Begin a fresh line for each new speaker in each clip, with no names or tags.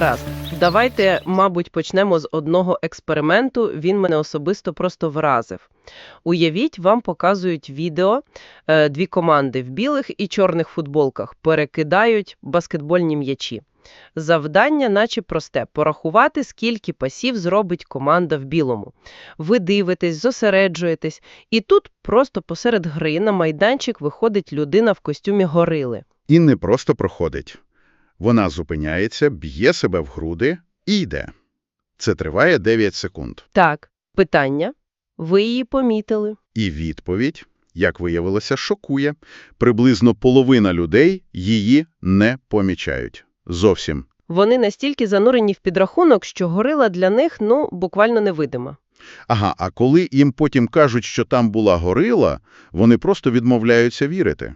Раз. Давайте, мабуть, почнемо з одного експерименту. Він мене особисто просто вразив. Уявіть, вам показують відео, е, дві команди в білих і чорних футболках перекидають баскетбольні м'ячі. Завдання наче просте – порахувати, скільки пасів зробить команда в білому. Ви дивитесь, зосереджуєтесь, і тут просто посеред гри на майданчик виходить людина в костюмі горили.
І не просто проходить. Вона зупиняється, б'є себе в груди і йде. Це триває 9 секунд.
Так, питання. Ви її помітили.
І відповідь, як виявилося, шокує. Приблизно половина людей її не помічають. Зовсім.
Вони настільки занурені в підрахунок, що горила для них, ну, буквально невидима.
Ага, а коли їм потім кажуть, що там була горила, вони просто відмовляються вірити.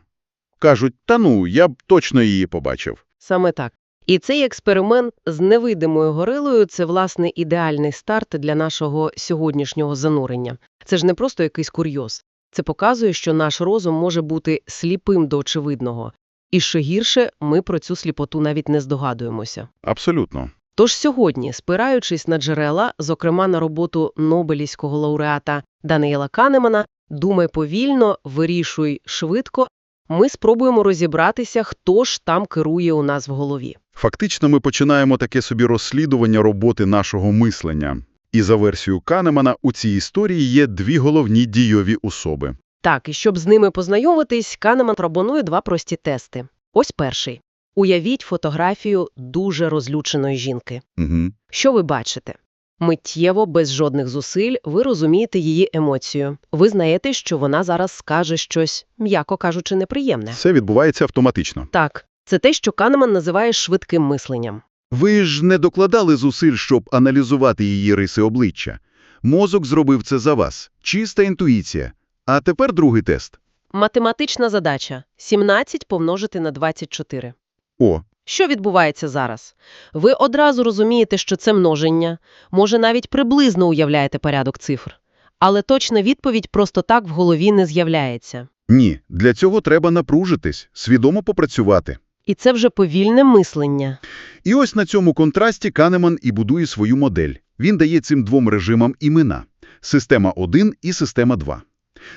Кажуть, та ну, я б точно її побачив.
Саме так. І цей експеримент з невидимою горилою – це, власне, ідеальний старт для нашого сьогоднішнього занурення. Це ж не просто якийсь курйоз. Це показує, що наш розум може бути сліпим до очевидного. І що гірше, ми про цю сліпоту навіть не здогадуємося.
Абсолютно.
Тож сьогодні, спираючись на джерела, зокрема на роботу Нобелівського лауреата Даниела Канемана «Думай повільно, вирішуй швидко», ми спробуємо розібратися, хто ж там керує у нас в голові.
Фактично ми починаємо таке собі розслідування роботи нашого мислення. І за версією Канемана у цій історії є дві головні дійові особи.
Так, і щоб з ними познайомитись, Канеман пропонує два прості тести. Ось перший. Уявіть фотографію дуже розлюченої жінки.
Угу.
Що ви бачите? Миттєво, без жодних зусиль, ви розумієте її емоцію. Ви знаєте, що вона зараз скаже щось, м'яко кажучи, неприємне.
Це відбувається автоматично.
Так, це те, що Канеман називає швидким мисленням.
Ви ж не докладали зусиль, щоб аналізувати її риси обличчя. Мозок зробив це за вас. Чиста інтуїція. А тепер другий тест.
Математична задача – 17 помножити на 24.
О,
Що відбувається зараз? Ви одразу розумієте, що це множення, може навіть приблизно уявляєте порядок цифр. Але точна відповідь просто так в голові не з'являється.
ні, для цього треба напружитись, свідомо попрацювати.
І це вже повільне мислення.
І ось на цьому контрасті Канеман і будує свою модель. Він дає цим двом режимам імена – система 1 і система 2.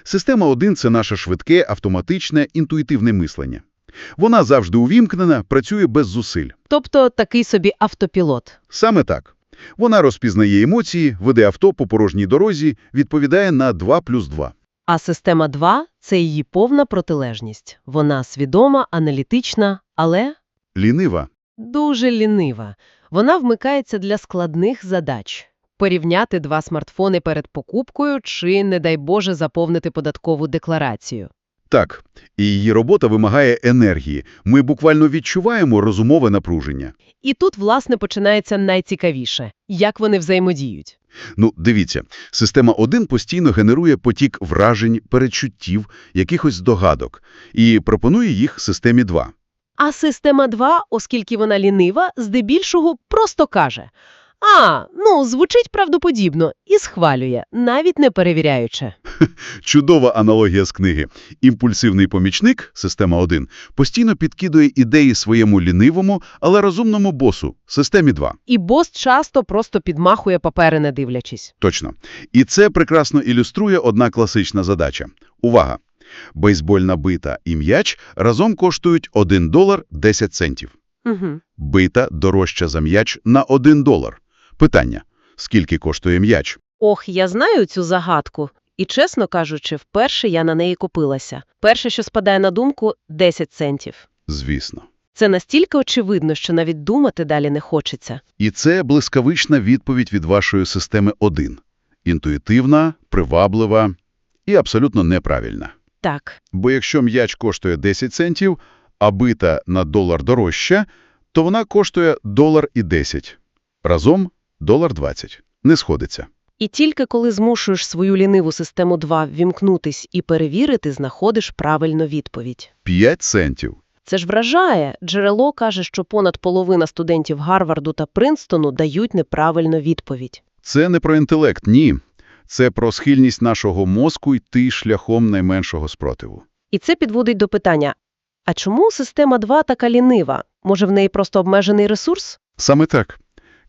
Система 1 – це наше швидке, автоматичне, інтуїтивне мислення. Вона завжди увімкнена, працює без зусиль.
Тобто такий собі автопілот.
Саме так. Вона розпізнає емоції, веде авто по порожній дорозі, відповідає на 2 плюс 2.
А система 2 – це її повна протилежність. Вона свідома, аналітична, але
Лінива.
дуже лінива. Вона вмикається для складних задач. Порівняти два смартфони перед покупкою чи, не дай Боже, заповнити податкову декларацію.
Так, і її робота вимагає енергії. Ми буквально відчуваємо розумове напруження.
І тут, власне, починається найцікавіше – як вони взаємодіють.
Ну, дивіться, система 1 постійно генерує потік вражень, перечуттів, якихось здогадок, і пропонує їх системі 2.
А система 2, оскільки вона лінива, здебільшого просто каже «А, ну, звучить правдоподібно» і схвалює, навіть не перевіряючи.
Чудова аналогія з книги. Імпульсивний помічник, система 1, постійно підкидує ідеї своєму лінивому, але розумному босу, системі 2.
І бос часто просто підмахує папери, не дивлячись.
Точно. І це прекрасно ілюструє одна класична задача. Увага! Бейсбольна бита і м'яч разом коштують 1 долар 10 центів.
Угу.
Бита дорожча за м'яч на 1 долар. Питання. Скільки коштує м'яч?
Ох, я знаю цю загадку. І, чесно кажучи, вперше я на неї купилася. Перше, що спадає на думку – 10 центів.
Звісно.
Це настільки очевидно, що навіть думати далі не хочеться.
І це блискавична відповідь від вашої системи 1. Інтуїтивна, приваблива і абсолютно неправильна.
Так.
Бо якщо м'яч коштує 10 центів, а бита на долар дорожча, то вона коштує долар і 10. Разом – долар 20. Не сходиться.
І тільки коли змушуєш свою ліниву систему 2 вімкнутись і перевірити, знаходиш правильну відповідь.
5 центів.
Це ж вражає. Джерело каже, що понад половина студентів Гарварду та Принстону дають неправильну відповідь.
Це не про інтелект, ні. Це про схильність нашого мозку йти шляхом найменшого спротиву.
І це підводить до питання, а чому система 2 така лінива? Може, в неї просто обмежений ресурс?
Саме так.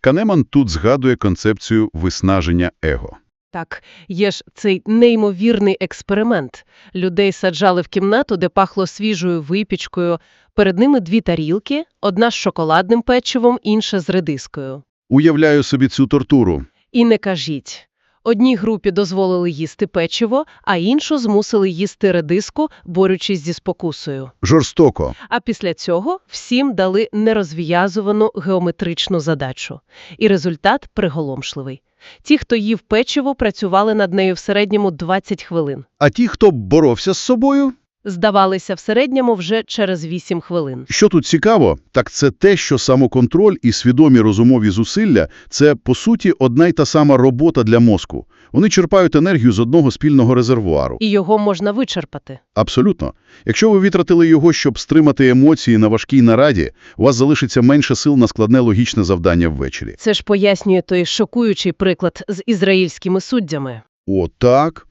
Канеман тут згадує концепцію виснаження его.
Так, є ж цей неймовірний експеримент. Людей саджали в кімнату, де пахло свіжою випічкою. Перед ними дві тарілки, одна з шоколадним печивом, інша з редискою.
Уявляю собі цю тортуру.
І не кажіть. Одній групі дозволили їсти печиво, а іншу змусили їсти редиску, борючись зі спокусою.
Жорстоко.
А після цього всім дали нерозв'язувану геометричну задачу. І результат приголомшливий. Ті, хто їв печиво, працювали над нею в середньому 20 хвилин.
А ті, хто боровся з собою,
Здавалися в середньому вже через 8 хвилин.
Що тут цікаво, так це те, що самоконтроль і свідомі розумові зусилля – це, по суті, одна й та сама робота для мозку. Вони черпають енергію з одного спільного резервуару.
І його можна вичерпати.
Абсолютно. Якщо ви витратили його, щоб стримати емоції на важкій нараді, у вас залишиться менше сил на складне логічне завдання ввечері.
Це ж пояснює той шокуючий приклад з ізраїльськими суддями.
О, так.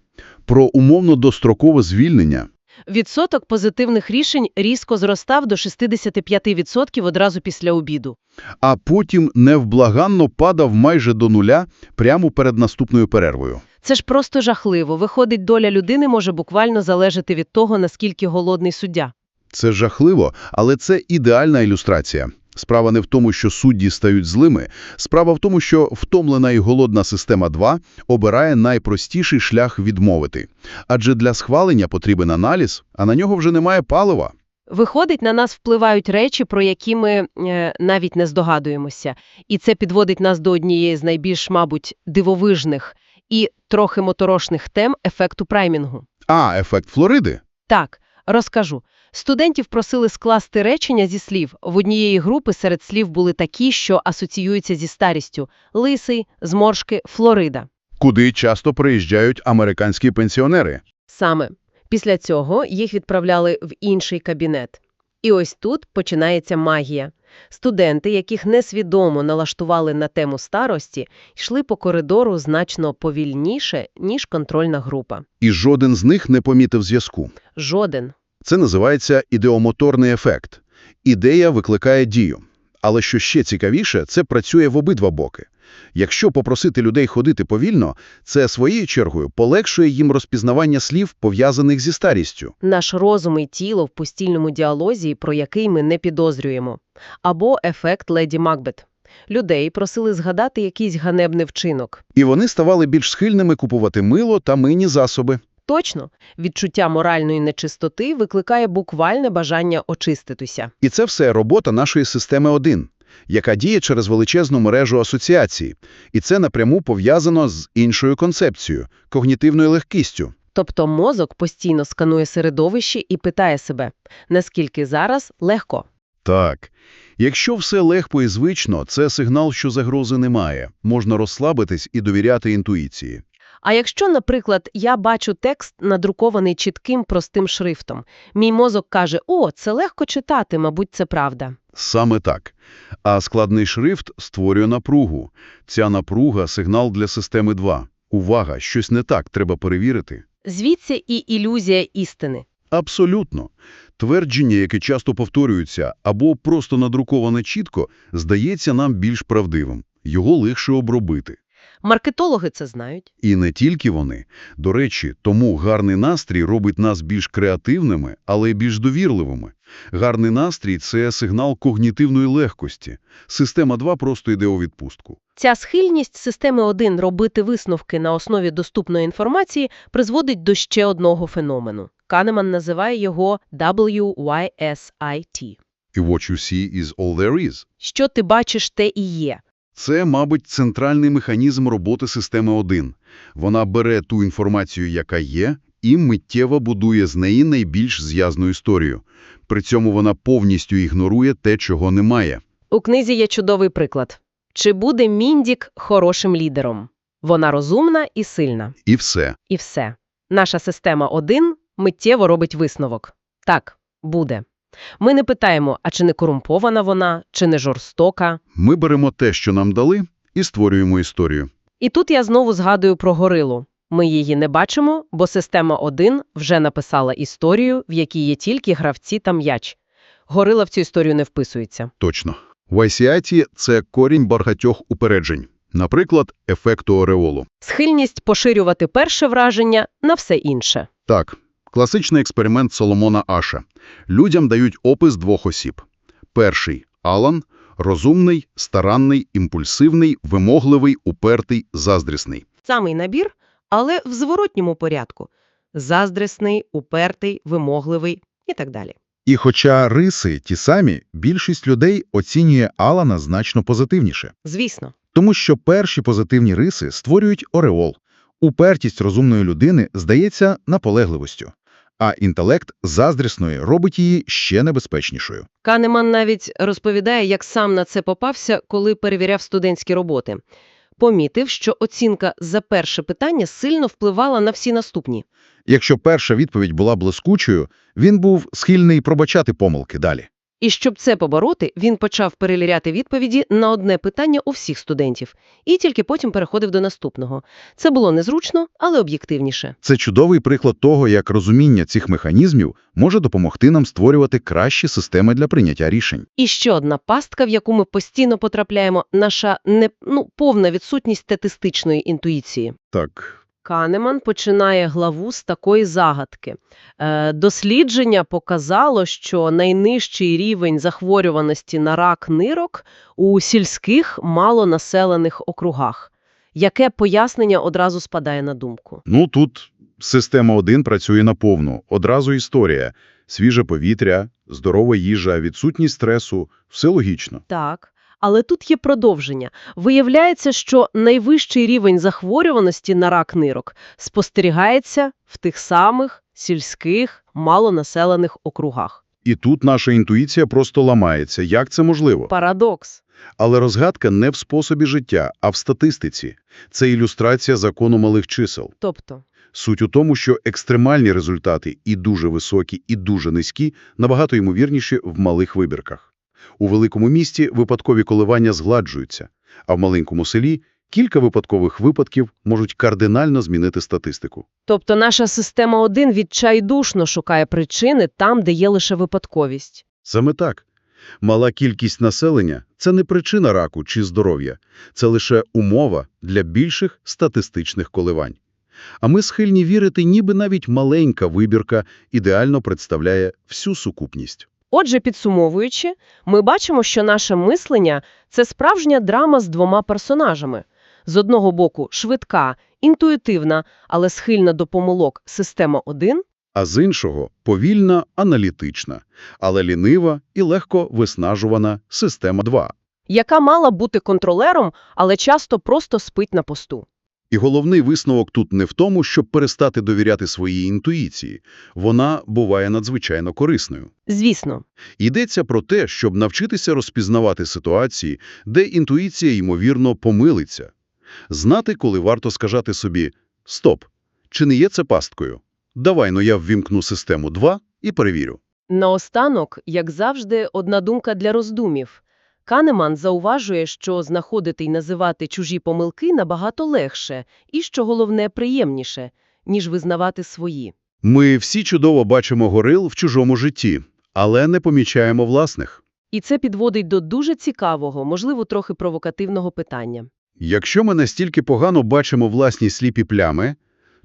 Про умовно-дострокове звільнення.
Відсоток позитивних рішень різко зростав до 65% одразу після обіду.
А потім невблаганно падав майже до нуля прямо перед наступною перервою.
Це ж просто жахливо. Виходить, доля людини може буквально залежати від того, наскільки голодний суддя.
Це жахливо, але це ідеальна ілюстрація. Справа не в тому, що судді стають злими. Справа в тому, що втомлена і голодна система 2 обирає найпростіший шлях відмовити. Адже для схвалення потрібен аналіз, а на нього вже немає палива.
Виходить, на нас впливають речі, про які ми е, навіть не здогадуємося. І це підводить нас до однієї з найбільш, мабуть, дивовижних і трохи моторошних тем ефекту праймінгу.
А, ефект Флориди?
Так, розкажу. Студентів просили скласти речення зі слів. В однієї групи серед слів були такі, що асоціюються зі старістю – лисий, зморшки, Флорида.
Куди часто приїжджають американські пенсіонери.
Саме. Після цього їх відправляли в інший кабінет. І ось тут починається магія. Студенти, яких несвідомо налаштували на тему старості, йшли по коридору значно повільніше, ніж контрольна група.
І жоден з них не помітив зв'язку.
Жоден.
Це називається ідеомоторний ефект. Ідея викликає дію. Але що ще цікавіше, це працює в обидва боки. Якщо попросити людей ходити повільно, це своєю чергою полегшує їм розпізнавання слів, пов'язаних зі старістю.
Наш розум і тіло в постільному діалозі, про який ми не підозрюємо. Або ефект леді Макбет. Людей просили згадати якийсь ганебний вчинок.
І вони ставали більш схильними купувати мило та мийні засоби.
Точно, відчуття моральної нечистоти викликає буквальне бажання очиститися.
І це все робота нашої системи 1, яка діє через величезну мережу асоціацій. І це напряму пов'язано з іншою концепцією – когнітивною легкістю.
Тобто мозок постійно сканує середовище і питає себе, наскільки зараз легко.
Так. Якщо все легко і звично, це сигнал, що загрози немає. Можна розслабитись і довіряти інтуїції.
А якщо, наприклад, я бачу текст, надрукований чітким простим шрифтом, мій мозок каже, о, це легко читати, мабуть, це правда.
Саме так. А складний шрифт створює напругу. Ця напруга – сигнал для системи 2. Увага, щось не так, треба перевірити.
Звідси і ілюзія істини.
Абсолютно. Твердження, яке часто повторюється або просто надруковане чітко, здається нам більш правдивим. Його легше обробити.
Маркетологи це знають.
І не тільки вони. До речі, тому гарний настрій робить нас більш креативними, але й більш довірливими. Гарний настрій – це сигнал когнітивної легкості. Система 2 просто йде у відпустку.
Ця схильність системи 1 робити висновки на основі доступної інформації призводить до ще одного феномену. Канеман називає його WYSIT.
І what you see is all there is.
Що ти бачиш, те і є.
Це, мабуть, центральний механізм роботи системи 1. Вона бере ту інформацію, яка є, і миттєво будує з неї найбільш зв'язну історію. При цьому вона повністю ігнорує те, чого немає.
У книзі є чудовий приклад. Чи буде Міндік хорошим лідером? Вона розумна і сильна.
І все.
І все. Наша система 1 миттєво робить висновок. Так, буде. Ми не питаємо, а чи не корумпована вона, чи не жорстока.
Ми беремо те, що нам дали, і створюємо історію.
І тут я знову згадую про горилу. Ми її не бачимо, бо система 1 вже написала історію, в якій є тільки гравці та м'яч. Горила в цю історію не вписується.
Точно. В айсіаті це корінь багатьох упереджень, наприклад, ефекту ореолу.
Схильність поширювати перше враження на все інше.
Так, класичний експеримент Соломона Аша. Людям дають опис двох осіб. Перший – Алан, розумний, старанний, імпульсивний, вимогливий, упертий, заздрісний.
Самий набір, але в зворотньому порядку. Заздрісний, упертий, вимогливий і так далі.
І хоча риси ті самі, більшість людей оцінює Алана значно позитивніше.
Звісно.
Тому що перші позитивні риси створюють ореол. Упертість розумної людини здається наполегливостю, а інтелект заздрісної робить її ще небезпечнішою.
Канеман навіть розповідає, як сам на це попався, коли перевіряв студентські роботи. Помітив, що оцінка за перше питання сильно впливала на всі наступні.
Якщо перша відповідь була блискучою, він був схильний пробачати помилки далі.
І щоб це побороти, він почав перевіряти відповіді на одне питання у всіх студентів, і тільки потім переходив до наступного. Це було незручно, але об'єктивніше.
Це чудовий приклад того, як розуміння цих механізмів може допомогти нам створювати кращі системи для прийняття рішень.
І ще одна пастка, в яку ми постійно потрапляємо, наша не, ну, повна відсутність статистичної інтуїції.
Так,
Канеман починає главу з такої загадки. Е, дослідження показало, що найнижчий рівень захворюваності на рак нирок у сільських малонаселених округах. Яке пояснення одразу спадає на думку?
ну тут система 1 працює наповну. Одразу історія. Свіже повітря, здорова їжа, відсутність стресу – все логічно.
Так, але тут є продовження. Виявляється, що найвищий рівень захворюваності на рак нирок спостерігається в тих самих сільських малонаселених округах.
І тут наша інтуїція просто ламається. Як це можливо?
Парадокс.
Але розгадка не в способі життя, а в статистиці. Це ілюстрація закону малих чисел.
Тобто,
Суть у тому, що екстремальні результати і дуже високі, і дуже низькі набагато ймовірніші в малих вибірках. У великому місті випадкові коливання згладжуються, а в маленькому селі кілька випадкових випадків можуть кардинально змінити статистику.
тобто наша система 1 відчайдушно шукає причини там, де є лише випадковість.
Саме так. Мала кількість населення – це не причина раку чи здоров'я, це лише умова для більших статистичних коливань. А ми схильні вірити, ніби навіть маленька вибірка ідеально представляє всю сукупність.
Отже, підсумовуючи, ми бачимо, що наше мислення – це справжня драма з двома персонажами. З одного боку – швидка, інтуїтивна, але схильна до помилок система 1,
А з іншого – повільна, аналітична, але лінива і легко виснажувана система 2.
яка мала бути контролером, але часто просто спить на посту.
І головний висновок тут не в тому, щоб перестати довіряти своїй інтуїції. Вона буває надзвичайно корисною.
Звісно,
Йдеться про те, щоб навчитися розпізнавати ситуації, де інтуїція, ймовірно, помилиться. Знати, коли варто сказати собі «Стоп, чи не є це пасткою? Давай-но я ввімкну систему 2 і перевірю».
Наостанок, як завжди, одна думка для роздумів. Канеман зауважує, що знаходити й називати чужі помилки набагато легше і, що головне, приємніше, ніж визнавати свої.
Ми всі чудово бачимо горил в чужому житті, але не помічаємо власних.
І це підводить до дуже цікавого, можливо, трохи провокативного питання.
Якщо ми настільки погано бачимо власні сліпі плями,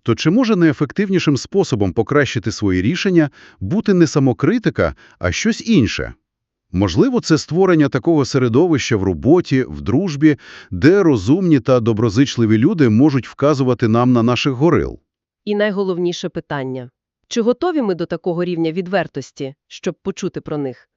то чи може найефективнішим способом покращити свої рішення бути не самокритика, а щось інше? Можливо, це створення такого середовища в роботі, в дружбі, де розумні та доброзичливі люди можуть вказувати нам на наших горил.
І найголовніше питання – чи готові ми до такого рівня відвертості, щоб почути про них?